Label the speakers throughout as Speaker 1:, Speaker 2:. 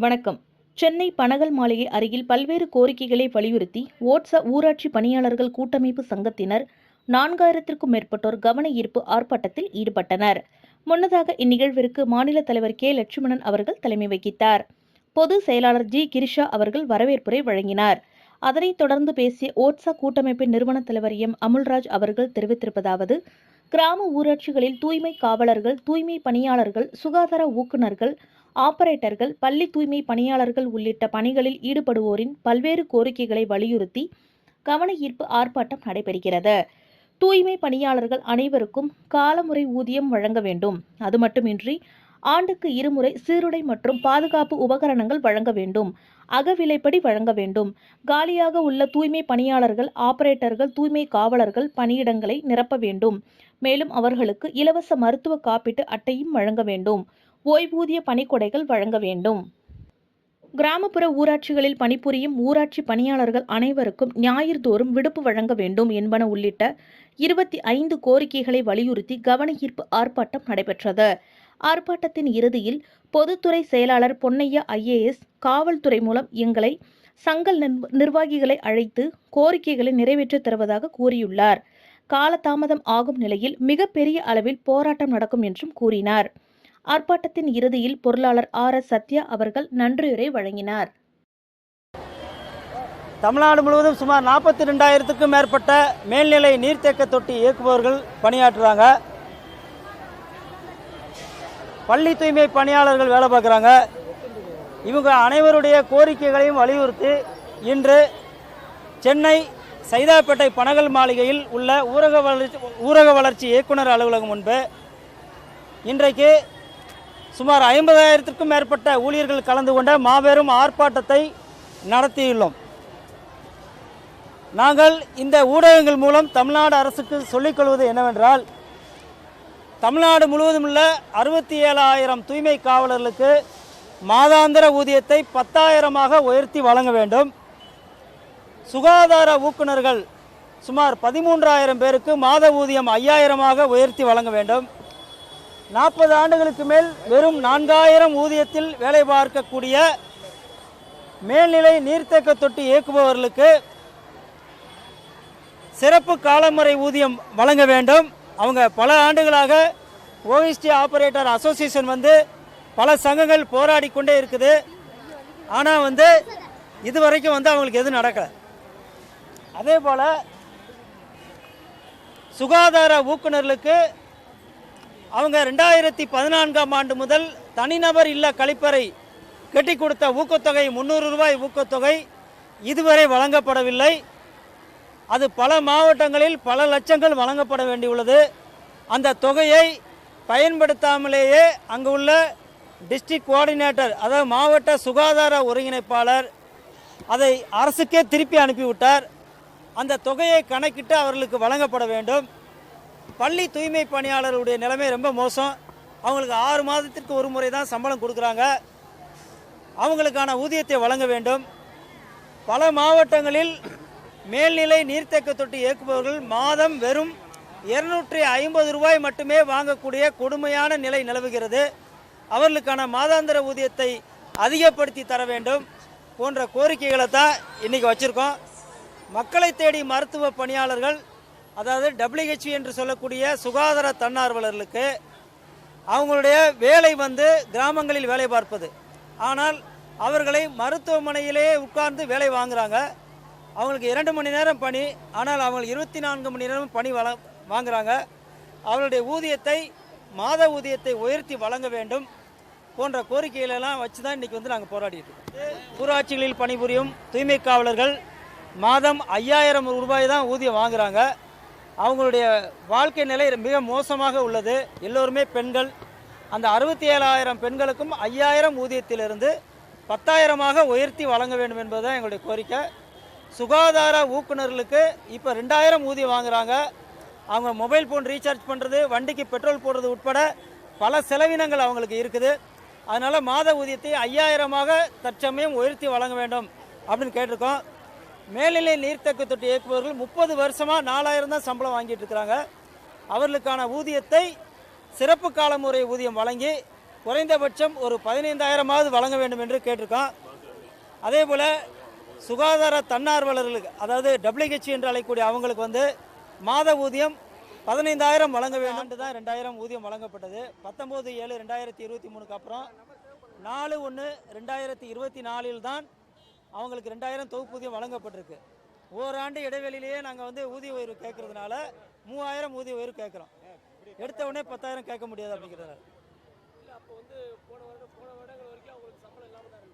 Speaker 1: வணக்கம். சென்னை பனகல் மாளிகை அருகில் பல்வேறு கோரிக்கைகளை வலியுறுத்தி ஓட்ஸா ஊராட்சி பணியாளர்கள் கூட்டமைப்பு சங்கத்தினர் நான்காயிரத்திற்கும் மேற்பட்டோர் கவன ஈர்ப்பு ஆர்ப்பாட்டத்தில் ஈடுபட்டனர். முன்னதாக இந்நிகழ்விற்கு மாநில தலைவர் கே. லட்சுமணன் அவர்கள் தலைமை வகித்தார். பொது செயலாளர் ஜி. கிரிஷா அவர்கள் வரவேற்புரை வழங்கினார். அதனைத் தொடர்ந்து பேசிய ஓட்ஸா கூட்டமைப்பின் நிறுவன தலைவர் எம். அமுல்ராஜ் அவர்கள் தெரிவித்திருப்பதாவது கிராம ஊராட்சிகளில் தூய்மை காவலர்கள் தூய்மை பணியாளர்கள் சுகாதார ஊக்குநர்கள் ஆபரேட்டர்கள் பள்ளி தூய்மை பணியாளர்கள் உள்ளிட்ட பணிகளில் ஈடுபடுவோரின் பல்வேறு கோரிக்கைகளை வலியுறுத்தி கவன ஈர்ப்பு ஆர்ப்பாட்டம் நடைபெறுகிறது. தூய்மை பணியாளர்கள் அனைவருக்கும் காலமுறை ஊதியம் வழங்க வேண்டும். அது மட்டுமின்றி ஆண்டுக்கு இருமுறை சீருடை மற்றும் பாதுகாப்பு உபகரணங்கள் வழங்க வேண்டும். அகவிலைப்படி வழங்க வேண்டும். காலியாக உள்ள தூய்மை பணியாளர்கள் ஆபரேட்டர்கள் தூய்மை காவலர்கள் பணியிடங்களை நிரப்ப வேண்டும். மேலும் அவர்களுக்கு இலவச மருத்துவ காப்பீட்டு அட்டையும் வழங்க வேண்டும். ஓய்வூதிய பணிக்கொடைகள் வழங்க வேண்டும். கிராமப்புற ஊராட்சிகளில் பணிபுரியும் ஊராட்சி பணியாளர்கள் அனைவருக்கும் ஞாயிறுதோறும் விடுப்பு வழங்க வேண்டும் என்பன உள்ளிட்ட இருபத்தி ஐந்து கோரிக்கைகளை வலியுறுத்தி கவன ஈர்ப்பு ஆர்ப்பாட்டம் நடைபெற்றது. ஆர்ப்பாட்டத்தின் இறுதியில் பொதுத்துறை செயலாளர் பொன்னையா ஐஏஎஸ் காவல்துறை மூலம் எங்களை சங்கல் நிர்வாகிகளை அழைத்து கோரிக்கைகளை நிறைவேற்றித் தருவதாக கூறியுள்ளார். காலதாமதம் ஆகும் நிலையில் மிகப்பெரிய அளவில் போராட்டம் நடக்கும் என்றும் கூறினார். ஆர்ப்பாட்டத்தின் இறுதியில் பொருளாளர் ஆர் எஸ் சத்யா அவர்கள் நன்றியுரை வழங்கினார்.
Speaker 2: தமிழ்நாடு முழுவதும் சுமார் நாற்பத்தி ரெண்டாயிரத்துக்கும் மேற்பட்ட மேல்நிலை நீர்த்தேக்க தொட்டி இயக்குபவர்கள் பணியாற்றுறாங்க. பள்ளி தூய்மை பணியாளர்கள் வேலை பார்க்குறாங்க. இவங்க அனைவருடைய கோரிக்கைகளையும் வலியுறுத்தி இன்று சென்னை சைதாப்பேட்டை பனகல் மாளிகையில் உள்ள ஊரக வளர்ச்சி ஊரக வளர்ச்சி இயக்குனர் அலுவலகம் முன்பு இன்றைக்கு சுமார் ஐம்பதாயிரத்திற்கும் மேற்பட்ட ஊழியர்கள் கலந்து கொண்ட மாபெரும் ஆர்ப்பாட்டத்தை நடத்தியுள்ளோம். நாங்கள் இந்த ஊடகங்கள் மூலம் தமிழ்நாடு அரசுக்கு சொல்லிக்கொள்வது என்னவென்றால் தமிழ்நாடு முழுவதும் உள்ள அறுபத்தி ஏழாயிரம் தூய்மை காவலர்களுக்கு மாதாந்திர ஊதியத்தை பத்தாயிரமாக உயர்த்தி வழங்க வேண்டும். சுகாதார ஊக்குநர்கள் சுமார் பதிமூன்றாயிரம் பேருக்கு மாத ஊதியம் ஐயாயிரமாக உயர்த்தி வழங்க வேண்டும். நாற்பது ஆண்டுகளுக்கு மேல் வெறும் நான்காயிரம் ஊதியத்தில் வேலை பார்க்கக்கூடிய மேல்நிலை நீர்த்தேக்க தொட்டி இயக்குபவர்களுக்கு சிறப்பு காலமுறை ஊதியம் வழங்க வேண்டும். அவங்க பல ஆண்டுகளாக ஓஎஸ்டி ஆப்ரேட்டர் அசோசியேஷன் வந்து பல சங்கங்கள் போராடி கொண்டே இருக்குது. ஆனால் வந்து இதுவரைக்கும் வந்து அவங்களுக்கு எதுவும் நடக்கலை. அதே போல் சுகாதார ஊக்குநர்களுக்கு அவங்க ரெண்டாயிரத்தி பதினான்காம் ஆண்டு முதல் தனிநபர் இல்ல கழிப்பறை கட்டி கொடுத்த ஊக்கத்தொகை முந்நூறு ரூபாய் ஊக்கத்தொகை இதுவரை வழங்கப்படவில்லை. அது பல மாவட்டங்களில் பல லட்சங்கள் வழங்கப்பட வேண்டியுள்ளது. அந்த தொகையை பயன்படுத்தாமலேயே அங்கு உள்ள டிஸ்ட்ரிக்ட் கோஆர்டினேட்டர் அதாவது மாவட்ட சுகாதார ஒருங்கிணைப்பாளர் அதை அரசுக்கே திருப்பி அனுப்பிவிட்டார். அந்த தொகையை கணக்கிட்டு அவர்களுக்கு வழங்கப்பட வேண்டும். பள்ளி தூய்மை பணியாளர்களுடைய நிலைமை ரொம்ப மோசம். அவங்களுக்கு ஆறு மாதத்திற்கு ஒரு முறை தான் சம்பளம் கொடுக்குறாங்க. அவங்களுக்கான ஊதியத்தை வழங்க வேண்டும். பல மாவட்டங்களில் மேல்நிலை நீர்த்தேக்க தொட்டி இயக்குபவர்கள் மாதம் வெறும் இருநூற்றி ஐம்பது ரூபாய் மட்டுமே வாங்கக்கூடிய கொடுமையான நிலை நிலவுகிறது. அவர்களுக்கான மாதாந்திர ஊதியத்தை அதிகப்படுத்தி தர வேண்டும் போன்ற கோரிக்கைகளை தான் இன்றைக்கி வச்சுருக்கோம். மக்களை தேடி மருத்துவ பணியாளர்கள் அதாவது டபிள்யூஹெச்வி என்று சொல்லக்கூடிய சுகாதார தன்னார்வலர்களுக்கு அவங்களுடைய வேலை வந்து கிராமங்களில் வேலை பார்ப்பது. ஆனால் அவர்களை மருத்துவமனையிலே உட்கார்ந்து வேலை வாங்குகிறாங்க அவங்களுக்கு இரண்டு மணி நேரம் பணி ஆனால் அவங்க இருபத்தி நான்கு மணி நேரம் பணி வள வாங்குகிறாங்க அவர்களுடைய ஊதியத்தை மாத ஊதியத்தை உயர்த்தி வழங்க வேண்டும் போன்ற கோரிக்கைகளெல்லாம் வச்சு தான் இன்றைக்கி வந்து நாங்கள் போராடிட்டு இருக்கோம். ஊராட்சிகளில் பணிபுரியும் தூய்மை காவலர்கள் மாதம் ஐயாயிரம் ரூபாய் தான் ஊதியம் வாங்குகிறாங்க அவங்களுடைய வாழ்க்கை நிலை மிக மோசமாக உள்ளது. எல்லோருமே பெண்கள். அந்த அறுபத்தி ஏழாயிரம் பெண்களுக்கும் ஐயாயிரம் ஊதியத்திலிருந்து பத்தாயிரமாக உயர்த்தி வழங்க வேண்டும் என்பதுதான் எங்களுடைய கோரிக்கை. சுகாதார ஊக்குநர்களுக்கு இப்போ ரெண்டாயிரம் ஊதியம் வாங்குறாங்க. அவங்க மொபைல் ஃபோன் ரீசார்ஜ் பண்ணுறது வண்டிக்கு பெட்ரோல் போடுறது உட்பட பல செலவினங்கள் அவங்களுக்கு இருக்குது. அதனால் மாத ஊதியத்தை ஐயாயிரமாக தற்சமயம் உயர்த்தி வழங்க வேண்டும் அப்படின்னு கேட்டிருக்கோம். மேல்நிலை நீர்த்தக்க தொட்டி இயக்குபவர்கள் முப்பது வருஷமாக நாலாயிரம் தான் சம்பளம் வாங்கிட்டு இருக்கிறாங்க. அவர்களுக்கான ஊதியத்தை சிறப்பு கால முறை ஊதியம் வழங்கி குறைந்தபட்சம் ஒரு பதினைந்தாயிரமாவது வழங்க வேண்டும் என்று கேட்டிருக்கோம். அதே போல் சுகாதார தன்னார்வலர்களுக்கு அதாவது டபிள்யூஹெச் என்று அழைக்கக்கூடிய அவங்களுக்கு வந்து மாத ஊதியம் பதினைந்தாயிரம் வழங்க வேண்டும். தான் ரெண்டாயிரம் ஊதியம் வழங்கப்பட்டது. பத்தொம்போது ஏழு ரெண்டாயிரத்தி இருபத்தி மூணுக்கு அப்புறம் நாலு ஒன்று ரெண்டாயிரத்தி இருபத்தி நாலில் தான் அவங்களுக்கு ரெண்டாயிரம் தொகுப்பூதியம் வழங்கப்பட்டிருக்கு. ஓராண்டு இடைவெளியிலேயே நாங்கள் வந்து ஊதிய உயர்வு கேட்கறதுனால மூவாயிரம் ஊதிய உயர்வு கேட்குறோம். எடுத்த உடனே பத்தாயிரம் கேட்க முடியாது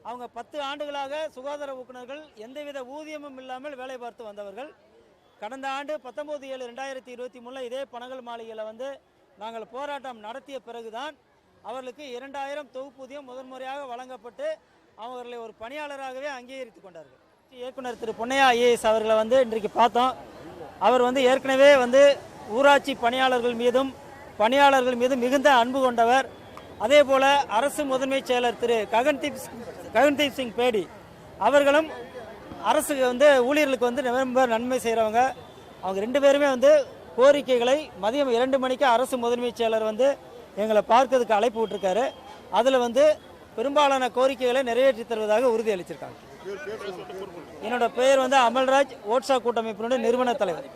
Speaker 2: அவங்க பத்து ஆண்டுகளாக சுகாதார ஊக்குநர்கள் எந்தவித ஊதியமும் இல்லாமல் வேலை பார்த்து வந்தவர்கள். கடந்த ஆண்டு பத்தொம்போது ஏழு ரெண்டாயிரத்தி இருபத்தி மூணில் இதே பனகல் மாளிகையில் வந்து நாங்கள் போராட்டம் நடத்திய பிறகுதான் அவர்களுக்கு இரண்டாயிரம் தொகுப்பூதியம் முதன்முறையாக வழங்கப்பட்டு அவர்களை ஒரு பணியாளராகவே அங்கீகரித்து கொண்டார்கள். இயக்குனர் திரு பொன்னையா ஐஏஎஸ் அவர்களை வந்து இன்றைக்கு பார்த்தோம். அவர் வந்து ஏற்கனவே வந்து ஊராட்சி பணியாளர்கள் மீதும் பணியாளர்கள் மீதும் மிகுந்த அன்பு கொண்டவர். அதே போல அரசு முதன்மை செயலர் திரு ககன்தீப் சிங்- ககன்தீப் சிங் பேடி அவர்களும் அரசுக்கு வந்து ஊழியர்களுக்கு வந்து ரொம்ப நன்மை செய்கிறவங்க அவங்க ரெண்டு பேருமே வந்து கோரிக்கைகளை மதியம் இரண்டு மணிக்கு அரசு முதன்மை செயலர் வந்து எங்களை பார்க்கறதுக்கு அழைப்பு விட்டுருக்காரு. அதில் வந்து பெரும்பாலான கோரிக்கைகளை நிறைவேற்றி தருவதாக உறுதி அளிச்சிருக்காங்க என்னோட பெயர் வந்து அமல்ராஜ் ஓட்ஸா கூட்டமைப்பினுடைய நிறுவன தலைவர்.